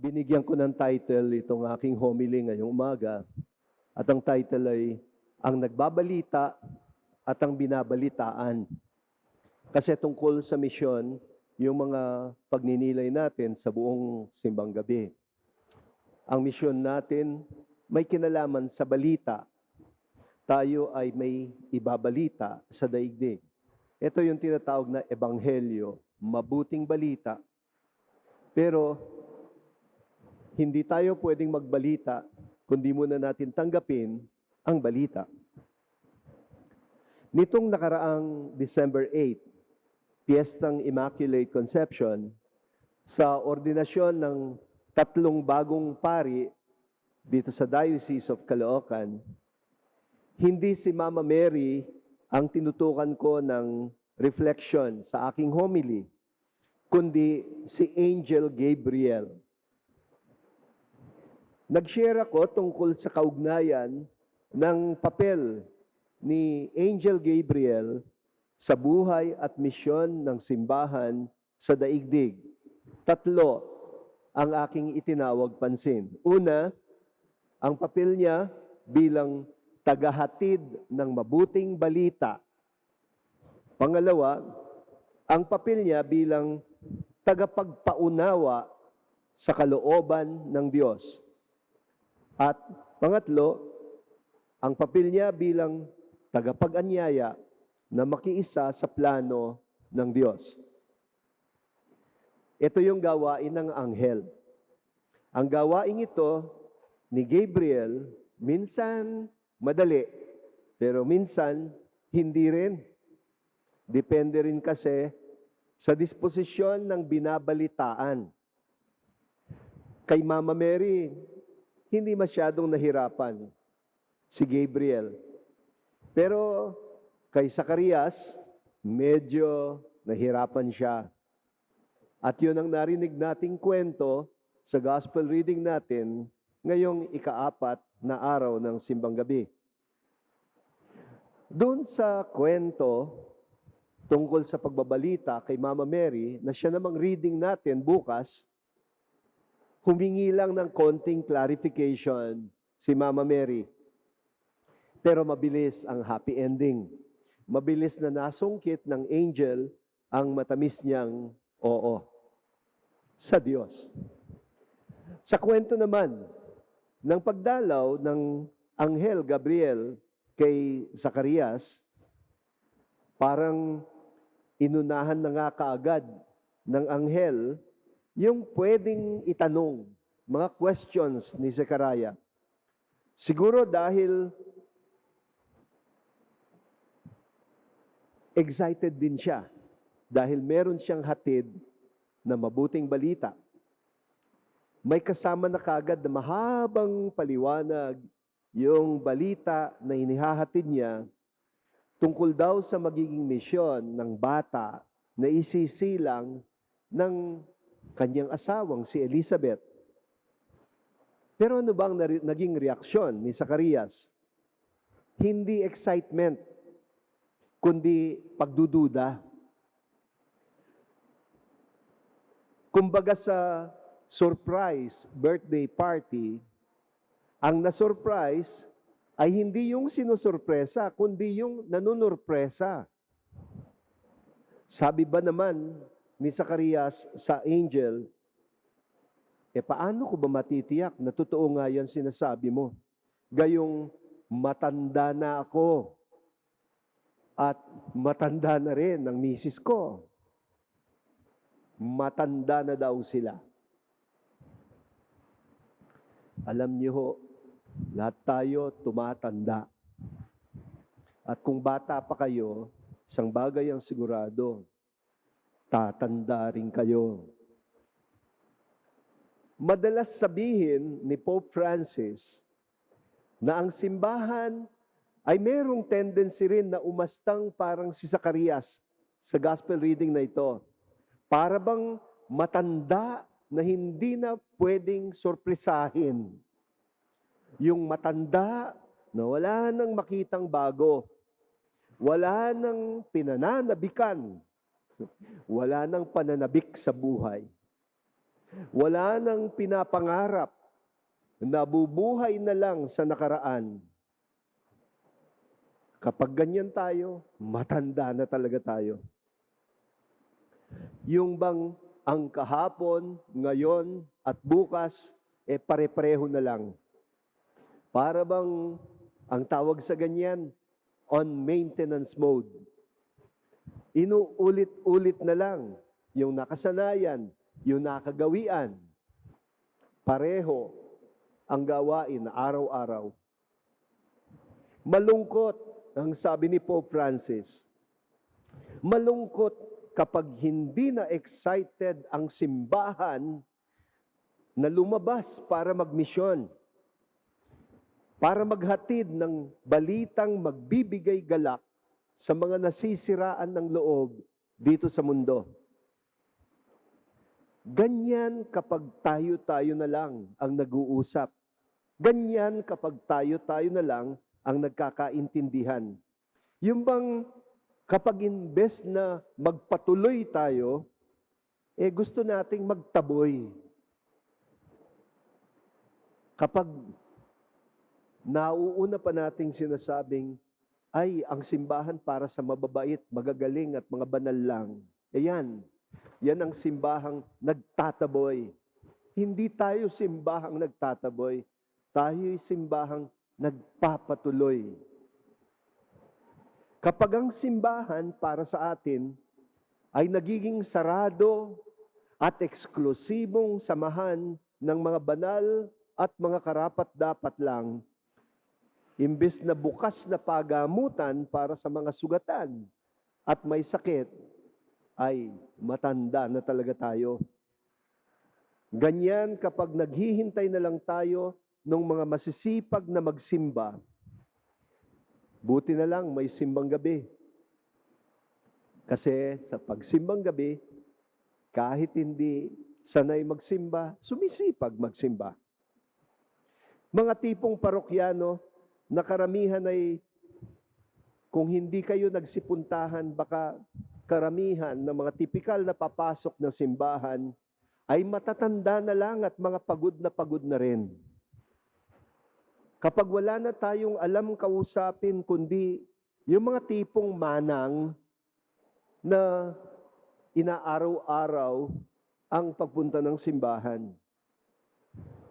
binigyan ko ng title itong aking homily ngayong umaga. At ang title ay Ang Nagbabalita at ang Binabalitaan. Kasi tungkol sa misyon, yung mga pagninilay natin sa buong simbang gabi. Ang misyon natin may kinalaman sa balita. Tayo ay may ibabalita sa daigdig. Ito yung tinatawag na ebanghelyo, mabuting balita. Pero hindi tayo pwedeng magbalita kundi muna natin tanggapin ang balita. Nitong nakaraang December 8, Piestang Immaculate Conception, sa ordinasyon ng tatlong bagong pari dito sa Diocese of Caloocan, hindi si Mama Mary ang tinutukan ko ng reflection sa aking homily, kundi si Angel Gabriel. Nag-share ako tungkol sa kaugnayan ng papel ni Angel Gabriel sa buhay at misyon ng simbahan sa daigdig. Tatlo ang aking itinawag pansin. Una, ang papel niya bilang tagahatid ng mabuting balita. Pangalawa, ang papel niya bilang tagapagpaunawa sa kalooban ng Diyos. At pangatlo, ang papel niya bilang tagapag-anyaya na makiisa sa plano ng Diyos. Ito yung gawain ng anghel. Ang gawain ito ni Gabriel, minsan madali, pero minsan hindi rin. Depende rin kasi sa disposisyon ng binabalitaan. Kay Mama Mary, hindi masyadong nahirapan si Gabriel. Pero kay Zacarias, medyo nahirapan siya. At yun ang narinig nating kwento sa gospel reading natin ngayong ikaapat na araw ng simbang gabi. Doon sa kwento tungkol sa pagbabalita kay Mama Mary na siya namang reading natin bukas, humingi lang ng konting clarification si Mama Mary. Pero mabilis ang happy ending. Mabilis na nasungkit ng angel ang matamis niyang oo sa Diyos. Sa kwento naman ng pagdalaw ng Anghel Gabriel kay Zacarias, parang inunahan na nga kaagad ng anghel yung pwedeng itanong, mga questions ni Zechariah. Siguro dahil excited din siya dahil meron siyang hatid na mabuting balita. May kasama na kagad na mahabang paliwanag yung balita na inihahatid niya tungkol daw sa magiging misyon ng bata na isisilang ng kanyang asawang si Elizabeth. Pero ano bang naging reaksyon ni Zacarias? Hindi excitement, kundi pagdududa. Kumbaga sa surprise birthday party, ang na-surprise ay hindi yung sinusurpresa, kundi yung nanunurpresa. Sabi ba naman ni Zacarias sa angel, e paano ko ba matitiyak na totoo nga yan sinasabi mo? Gayong matanda na ako at matanda na rin ang misis ko. Matanda na daw sila. Alam niyo ho, lahat tayo tumatanda. At kung bata pa kayo, isang bagay ang sigurado, tatanda rin kayo. Madalas sabihin ni Pope Francis na ang simbahan ay merong tendency rin na umastang parang si Zacarias sa gospel reading na ito. Para bang matanda na hindi na pwedeng sorpresahin yung matanda na wala nang makitang bago, wala nang pinananabikan, wala nang pananabik sa buhay. Wala nang pinapangarap. Nabubuhay na lang sa nakaraan. Kapag ganyan tayo, matanda na talaga tayo. Yung bang ang kahapon, ngayon, at bukas, eh pare-pareho na lang. Para bang ang tawag sa ganyan, on maintenance mode. Inuulit-ulit na lang yung nakasanayan, yung nakagawian. Pareho ang gawain araw-araw. Malungkot ang sabi ni Pope Francis. Malungkot kapag hindi na excited ang simbahan na lumabas para magmisyon, para maghatid ng balitang magbibigay galak sa mga nasisiraan ng loob dito sa mundo. Ganyan kapag tayo-tayo na lang ang nag-uusap. Ganyan kapag tayo-tayo na lang ang nagkakaintindihan. Yung bang kapag imbes na magpatuloy tayo, eh gusto nating magtaboy. Kapag nauuna pa nating sinasabing, ay, ang simbahan para sa mababait, magagaling at mga banal lang. Ayan, yan ang simbahang nagtataboy. Hindi tayo simbahang nagtataboy. Tayo'y simbahang nagpapatuloy. Kapag ang simbahan para sa atin ay nagiging sarado at eksklusibong samahan ng mga banal at mga karapat-dapat lang, imbes na bukas na pagamutan para sa mga sugatan at may sakit, ay matanda na talaga tayo. Ganyan kapag naghihintay na lang tayo ng mga masisipag na magsimba, buti na lang may simbang gabi. Kasi sa pagsimbang gabi, kahit hindi sanay magsimba, sumisipag magsimba. Mga tipong parokyano, na karamihan ay kung hindi kayo nagsipuntahan, baka karamihan ng mga tipikal na papasok ng simbahan ay matatanda na lang at mga pagod na pagod na rin. Kapag wala na tayong alam kausapin, kundi yung mga tipong manang na inaaraw-araw ang pagpunta ng simbahan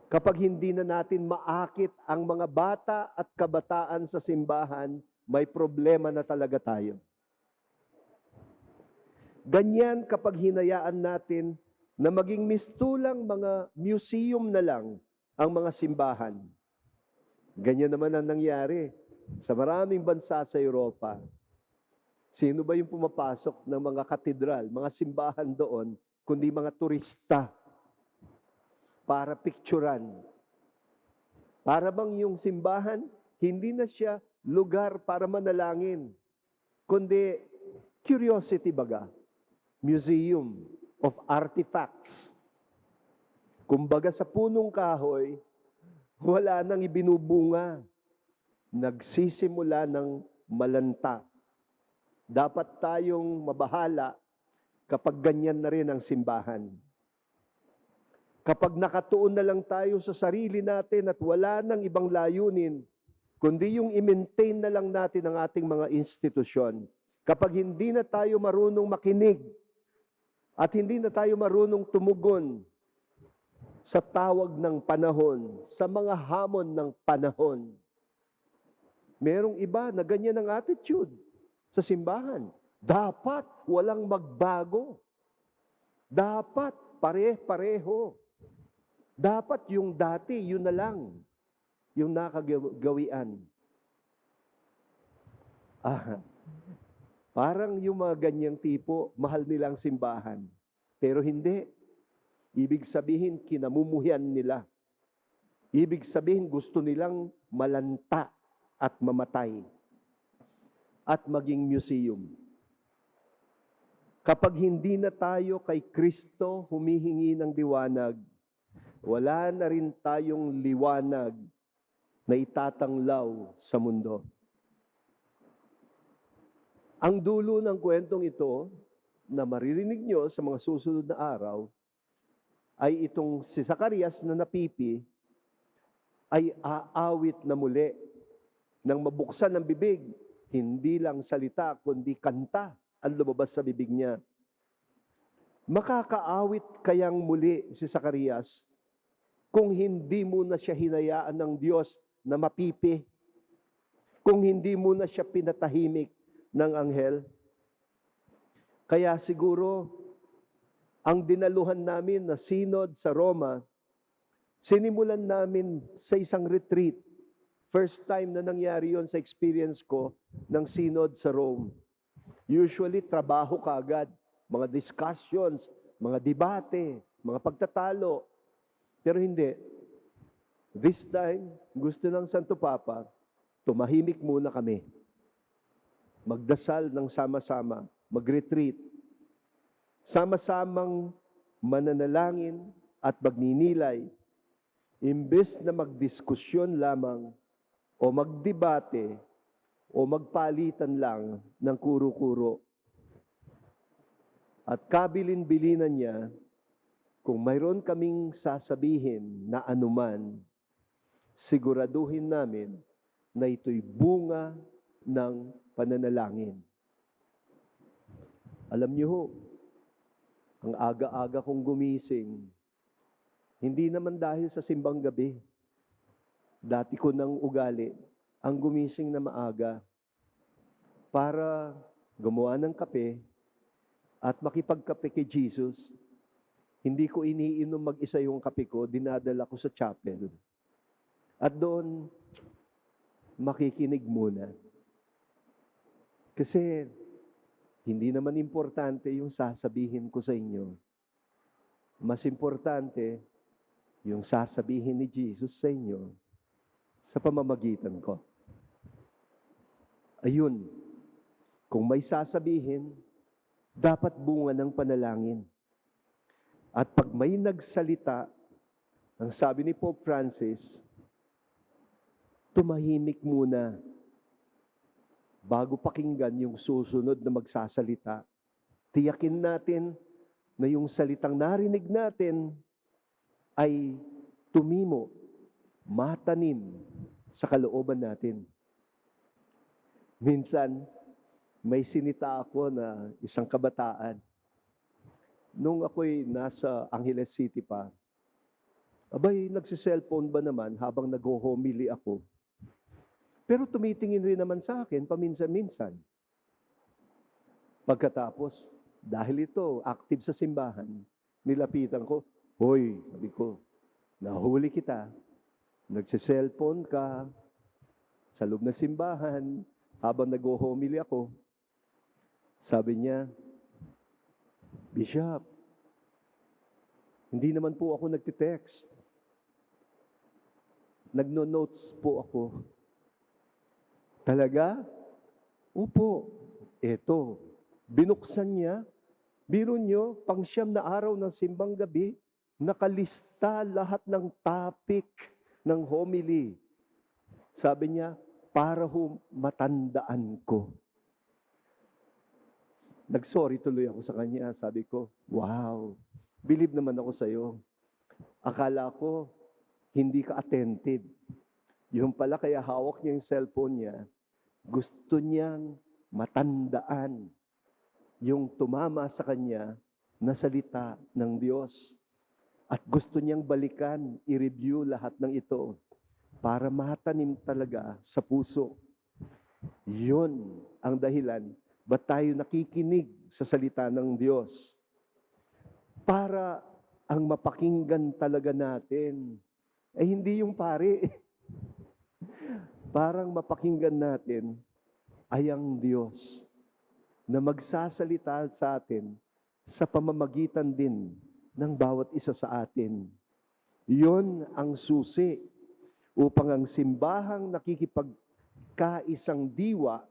kapag hindi na natin maakit ang mga bata at kabataan sa simbahan, may problema na talaga tayo. Ganyan kapag hinayaan natin na maging mistulang mga museum na lang ang mga simbahan. Ganyan naman ang nangyari sa maraming bansa sa Europa. Sino ba yung pumapasok ng mga katedral, mga simbahan doon, kundi mga turista para picturan. Para bang yung simbahan, hindi na siya lugar para manalangin, kundi curiosity baga, museum of artifacts. Kumbaga sa punong kahoy, wala nang ibinubunga. Nagsisimula ng malanta. Dapat tayong mabahala kapag ganyan na rin ang simbahan. Kapag nakatuon na lang tayo sa sarili natin at wala nang ibang layunin, kundi yung i-maintain na lang natin ang ating mga institusyon. Kapag hindi na tayo marunong makinig at hindi na tayo marunong tumugon sa tawag ng panahon, sa mga hamon ng panahon. Merong iba na ganyan ang attitude sa simbahan. Dapat walang magbago. Dapat pare-pareho. Dapat yung dati, yun na lang. Yung nakagawian. Ah, parang yung mga ganyang tipo, mahal nilang simbahan. Pero hindi. Ibig sabihin, kinamumuhian nila. Ibig sabihin, gusto nilang malanta at mamatay at maging museum. Kapag hindi na tayo kay Kristo humihingi ng liwanag, wala na rin tayong liwanag na itatanglaw sa mundo. Ang dulo ng kwentong ito na maririnig nyo sa mga susunod na araw ay itong si Zacarias na napipi ay aawit na muli nang mabuksan ang bibig. Hindi lang salita, kundi kanta ang lumabas sa bibig niya. Makakaawit kayang muli si Zacarias kung hindi muna siya hinayaan ng Diyos na mapipi, kung hindi muna siya pinatahimik ng anghel. Kaya siguro, ang dinaluhan namin na synod sa Roma, sinimulan namin sa isang retreat. First time na nangyari yon sa experience ko ng synod sa Rome. Usually, trabaho kaagad, mga discussions, mga debate, mga pagtatalo. Pero hindi. This time, gusto ng Santo Papa, tumahimik muna kami. Magdasal ng sama-sama, mag-retreat. Sama-samang mananalangin at magninilay. Imbes na magdiskusyon lamang o magdebate o magpalitan lang ng kuro-kuro. At kabilin-bilinan niya, kung mayroon kaming sasabihin na anuman, siguraduhin namin na ito'y bunga ng pananalangin. Alam niyo ho, ang aga-aga kong gumising, hindi naman dahil sa simbang gabi. Dati ko nang ugali, ang gumising na maaga para gumawa ng kape at makipagkape kay Jesus. Hindi ko iniinom mag-isa yung kape ko, dinadala ko sa chapel. At doon, makikinig muna. Kasi, hindi naman importante yung sasabihin ko sa inyo. Mas importante, yung sasabihin ni Jesus sa inyo sa pamamagitan ko. Ayun, kung may sasabihin, dapat bunga ng panalangin. At pag may nagsalita, ang sabi ni Pope Francis, tumahimik muna bago pakinggan yung susunod na magsasalita. Tiyakin natin na yung salitang narinig natin ay tumimo, matanim sa kalooban natin. Minsan, may sinita ako na isang kabataan. Nung ako'y nasa Angeles City pa, abay, nagsiselfone ba naman habang nag-homily ako? Pero tumitingin rin naman sa akin paminsan-minsan. Pagkatapos, dahil ito, active sa simbahan, nilapitan ko, Hoy, sabi ko, nahuli kita. Nagsiselfone ka sa loob ng simbahan habang nag-homily ako. Sabi niya, Bishop, hindi naman po ako nagtitext. Nagno-notes po ako. Talaga? Opo. Eto, binuksan niya. Biro nyo, pang siyam na araw ng simbang gabi, nakalista lahat ng topic ng homily. Sabi niya, para ho matandaan ko. Nagsorry tuloy ako sa kanya. Sabi ko, wow, believe naman ako sa iyo. Akala ko, hindi ka attentive. Yung pala kaya hawak niya yung cellphone niya, gusto niyang matandaan yung tumama sa kanya na salita ng Diyos. At gusto niyang balikan, i-review lahat ng ito para matanim talaga sa puso. Yun ang dahilan ba't tayo nakikinig sa salita ng Diyos. Para ang mapakinggan talaga natin ay hindi yung pare. Parang mapakinggan natin ay ang Diyos na magsasalita sa atin sa pamamagitan din ng bawat isa sa atin. Iyon ang susi upang ang simbahang nakikipagkaisang diwa,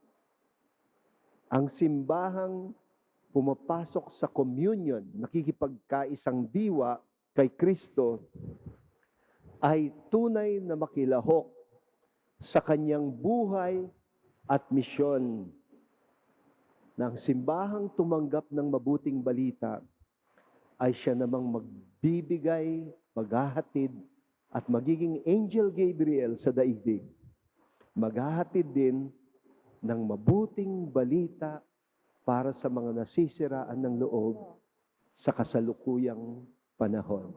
ang simbahang pumapasok sa communion, nakikipagkaisang diwa kay Kristo, ay tunay na makilahok sa kanyang buhay at misyon ng simbahang tumanggap ng mabuting balita ay siya namang magbibigay, maghahatid, at magiging Angel Gabriel sa daigdig. Maghahatid din ng mabuting balita para sa mga nasisiraan ng loob sa kasalukuyang panahon.